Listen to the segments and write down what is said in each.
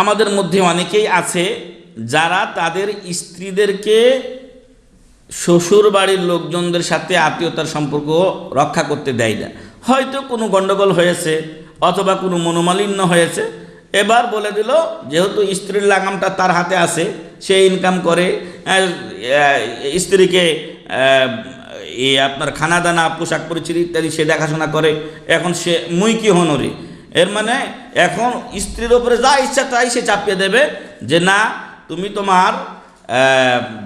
আমাদের মধ্যে অনেকেই আছে যারা তাদের স্ত্রীদেরকে শ্বশুর বাড়ির লোকজনদের সাথে আত্মীয়তার সম্পর্ক রক্ষা করতে দেয় না। হয়তো কোনো গণ্ডগোল হয়েছে অথবা কোনো মনোমালিন্য হয়েছে। এবার বলে দিল, যেহেতু স্ত্রীর লাগামটা তার হাতে আছে, সে ইনকাম করে স্ত্রীকে আপনার খানা দানা পোশাক পরিচিতি ইত্যাদি সে দেখাশোনা করে, এখন সে মুই কি হনরে। এর মানে এখন স্ত্রীর ওপরে যা ইচ্ছা তাই সে চাপিয়ে দেবে যে না, তুমি তোমার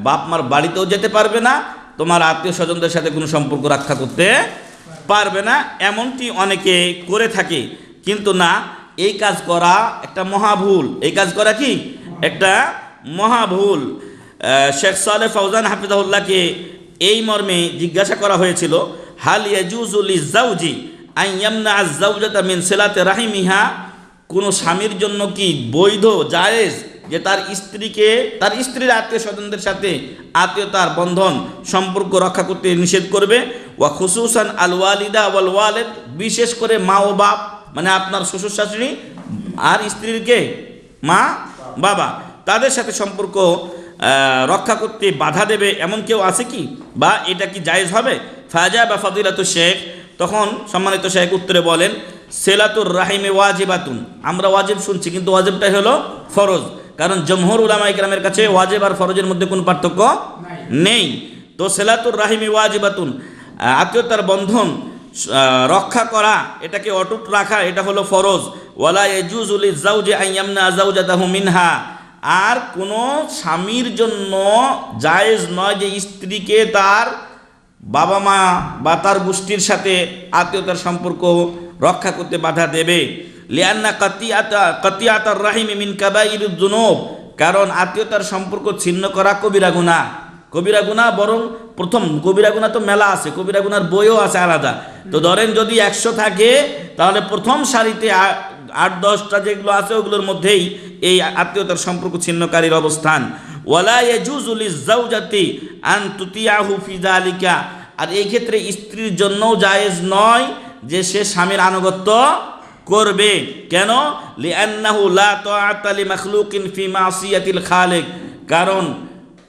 বাপ মার বাড়িতেও যেতে পারবে না, তোমার আত্মীয় স্বজনদের সাথে কোনো সম্পর্ক রক্ষা করতে পারবে না, এমনটি অনেকে করে থাকে। কিন্তু না, এই কাজ করা একটা মহাভুল এই কাজ করা কি? একটা মহাভুল শেখ সালে ফৌজান হাফিজাউল্লাহকে এই মর্মে জিজ্ঞাসা করা হয়েছিল, হাল ইয়াজুজুল ইজাউজি আইয়ামনা মিন সিলাতে রাহিমিহা, কোনো স্বামীর জন্য কি বৈধ, জায়েজ যে তার স্ত্রীকে, তার স্ত্রীর আত্মীয় স্বজনদের সাথে আত্মীয়তার বন্ধন, সম্পর্ক রক্ষা করতে নিষেধ করবে? ওয়া খুসুসান আল ওয়ালিদা ওয়াল ওয়ালেদ বিশেষ করে মা ও বাপ মানে আপনার শ্বশুর শাশুড়ি আর স্ত্রীরকে মা, বাবা, তাদের সাথে সম্পর্ক রক্ষা করতে বাধা দেবে, এমন কেউ আছে কি? বা এটা কি জায়েজ হবে? ফাজা বা ফদিলাতু শেখ তখন সম্মানিত শেখ উত্তরে বলেন, সেলাতুর রাহিমে ওয়াজিবাতুন। আমরা ওয়াজিব শুনছি, কিন্তু ওয়াজিবটাই হলো ফরজ। কারণ জমহর উলামা ইকরামের কাছে ওয়াজিব আর ফরজের মধ্যে কোনো পার্থক্য নেই। তো সেলাতুর রাহিমে ওয়াজিবাতুন আত্মীয়তার বন্ধন রক্ষা করা, এটাকে অটুট রাখা, এটা হলো ফরজ। ওয়ালা এজুজুল জাউজে আইয়ামনা জাউজাতাহু মিনহা। আর কোনো স্বামীর জন্য জায়েজ নয় যে স্ত্রীকে তার বাবা মা বা তার গোষ্ঠীর সাথে আত্মীয়তার সম্পর্ক রক্ষা করতে বাধা দেবে। লিয়ান্না কাতিয়াতা, কাতিয়াতার রাহিম মিন কাবাইর জুনুব কারণ আত্মীয়তার সম্পর্ক ছিন্ন করা কবিরা গুণা কবিরা গুণা বরং প্রথম কবিরা গুণা তো মেলা আছে, কবিরা গুনার বইও আছে আলাদা। তো ধরেন যদি একশো থাকে, তাহলে প্রথম সারিতে আট, দশটা যেগুলো আছে ওগুলোর মধ্যেই এই আত্মীয়তার সম্পর্ক ছিন্নকারীর অবস্থান। ওয়ালা ইয়াজুজুল জাউজাতি আন তুতিয়াহু ফি যালিকা। আর এই ক্ষেত্রে স্ত্রীর জন্যও জায়েজ নয় যে সে স্বামীর আনুগত্য করবে। কেন? লিআন্নাহু লা তাআতা লি মাখলুকিন ফি মাসিয়াতিল খালিক। কারণ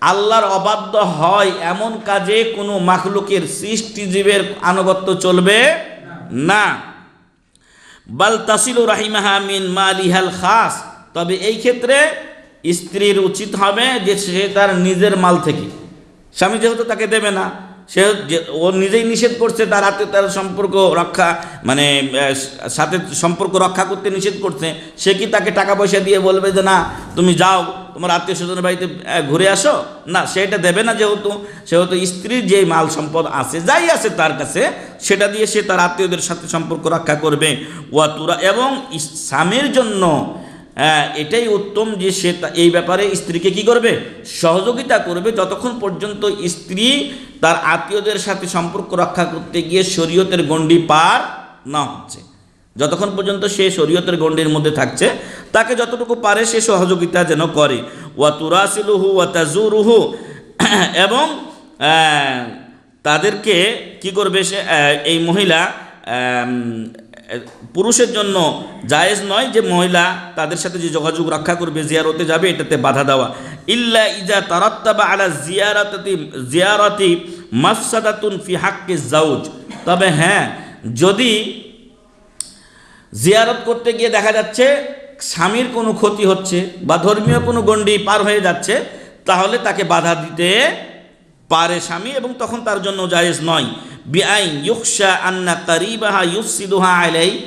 আল্লাহর অবাধ্য হয় এমন কাজে কোনো মাখলুকের সৃষ্টিজীবের আনুগত্য চলবে না। বাল তাসিলু রাহিমাহা মিন মালিহাল খাস। তবে এই ক্ষেত্রে স্ত্রীর উচিত হবে যে সে তার নিজের মাল থেকে। স্বামী যেহেতু তাকে দেবে না, সে ও নিজেই নিষেধ করছে তার হাতে তার সম্পর্ক রক্ষা মানে সাথে সম্পর্ক রক্ষা করতে নিষেধ করছে, সে কি তাকে টাকা পয়সা দিয়ে বলবে যে না, তুমি যাও, তোমার আত্মীয় স্বজনের বাড়িতে ঘুরে আসো? না সেটা দেবে না যেহেতু, সেহেতু স্ত্রীর যে মাল সম্পদ আছে, যাই আছে তার কাছে, সেটা দিয়ে সে তার আত্মীয়দের সাথে সম্পর্ক রক্ষা করবে। ওয়াতুরা এবং স্বামীর জন্য হ্যাঁ, এটাই উত্তম যে সে এই ব্যাপারে স্ত্রীকে কি করবে? সহযোগিতা করবে যতক্ষণ পর্যন্ত স্ত্রী তার আত্মীয়দের সাথে সম্পর্ক রক্ষা করতে গিয়ে শরীয়তের গণ্ডি পার না হচ্ছে। যতক্ষণ পর্যন্ত সে শরীয়তের গণ্ডির মধ্যে থাকছে তাকে যতটুকু পারে সে সহযোগিতা যেন করে। ওয়া তুরাসিলুহু ওয়া তাজুরুহু এবং তাদেরকে কি করবে সে এই মহিলা পুরুষের জন্য জায়েজ নয় যে মহিলা তাদের সাথে যে যোগাযোগ রক্ষা করবে, জিয়ারতে যাবে, এটাতে বাধা দেওয়া। ইল্লা ইজা তারাত্তাবা আলা জিয়ারাতি জিয়ারাতি মাফসাদাতুন ফি হাক্কি জাউজ তবে হ্যাঁ যদি জিয়ারত করতে গিয়ে দেখা যাচ্ছে স্বামীর কোনো ক্ষতি হচ্ছে বা ধর্মীয় কোনো গণ্ডি পার হয়ে যাচ্ছে, তাহলে তাকে বাধা দিতে পারে স্বামী এবং তখন তার জন্য জায়েজ নয়। বিআইন ইউকশা আন্না কারিবাহা ইউফসিদুহা আলাই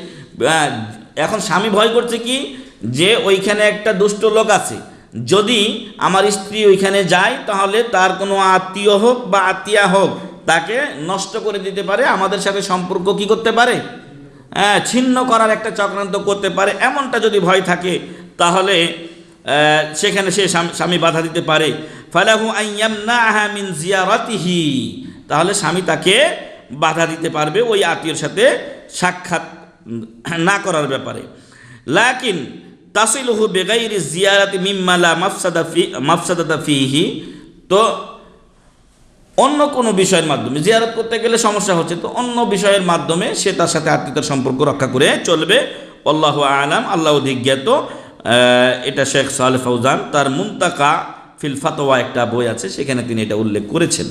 এখন স্বামী ভয় করছে কি? যে ওইখানে একটা দুষ্ট লোক আছে। যদি আমার স্ত্রী ওইখানে যায়, তাহলে তার কোনো আত্মীয় হোক বা আত্মীয়া হোক, তাকে নষ্ট করে দিতে পারে, আমাদের সাথে সম্পর্ক কি করতে পারে? হ্যাঁ ছিন্ন করার একটা চক্রান্ত করতে পারে, এমনটা যদি ভয় থাকে, তাহলে সেখানে সে স্বামী- বাধা দিতে পারে। ফালাহু আইয়ামনাহা মিন জিয়ারাতিহি। তাহলে স্বামী তাকে বাধা দিতে পারবে ওই আত্মীয়র সাথে সাক্ষাৎ না করার ব্যাপারে। লাকিন তাসিলুহু বেগাইরি জিয়ারাতি মিম্মালা মাফসাদা ফি মাফসাদাতা ফিহি। তো অন্য কোনো বিষয়ের মাধ্যমে জিয়ারত করতে গেলে সমস্যা হচ্ছে তো অন্য বিষয়ের মাধ্যমে সে তার সাথে আত্মীয়তার সম্পর্ক রক্ষা করে চলবে। আল্লাহ আলাম আল্লাহ আহ, এটা শেখ সালে ফৌজান তার মুমতাকা ফিল ফাতোয়া একটা বই আছে সেখানে তিনি এটা উল্লেখ করেছেন।